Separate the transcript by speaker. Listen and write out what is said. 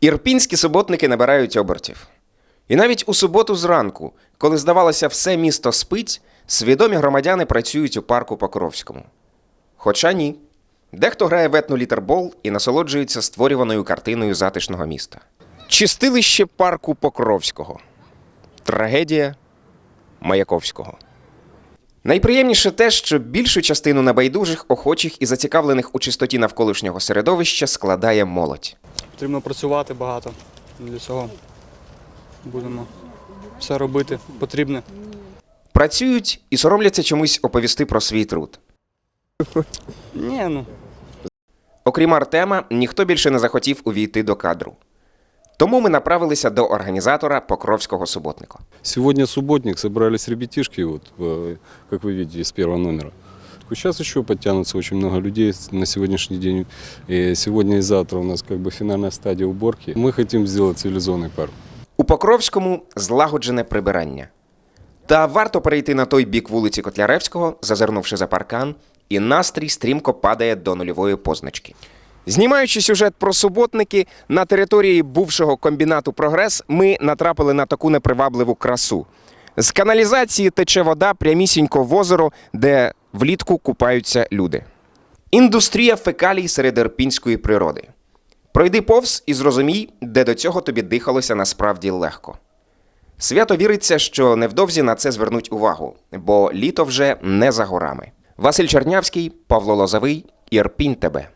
Speaker 1: Ірпінські суботники набирають обертів. І навіть у суботу зранку, коли здавалося, все місто спить, свідомі громадяни працюють у парку Покровському. Хоча ні. Дехто грає в етнолітербол і насолоджується створюваною картиною затишного міста. Чистилище парку Покровського. Трагедія Маяковського. Найприємніше те, що більшу частину небайдужих, охочих і зацікавлених у чистоті навколишнього середовища складає молодь.
Speaker 2: Потрібно працювати багато. Для цього будемо все робити потрібне.
Speaker 1: Працюють і соромляться чомусь оповісти про свій труд.
Speaker 2: Ні, ну
Speaker 1: Окрім Артема, ніхто більше не захотів увійти до кадру. Тому ми направилися до організатора Покровського суботника.
Speaker 3: Сегодня субботник, собрались ребятишки, вот, э, как вы видите, из первого номера. Сейчас еще подтянутся очень много людей на сегодняшний день. И сегодня и завтра у нас как бы финальная стадия уборки. Мы хотим сделать цивилизованный парк.
Speaker 1: У Покровському злагоджене прибирання. Та варто перейти на той бік вулиці Котляревського, зазирнувши за паркан, і настрій стрімко падає до нульової позначки. Знімаючи сюжет про суботники, на території бувшого комбінату Прогрес ми натрапили на таку непривабливу красу. З каналізації тече вода прямісінько в озеро, де влітку купаються люди. Індустрія фекалій серед ірпінської природи. Пройди повз і зрозумій, де до цього тобі дихалося насправді легко. Свято віриться, що невдовзі на це звернуть увагу, бо літо вже не за горами. Василь Чернявський, Павло Лозовий, Ірпінь тебе.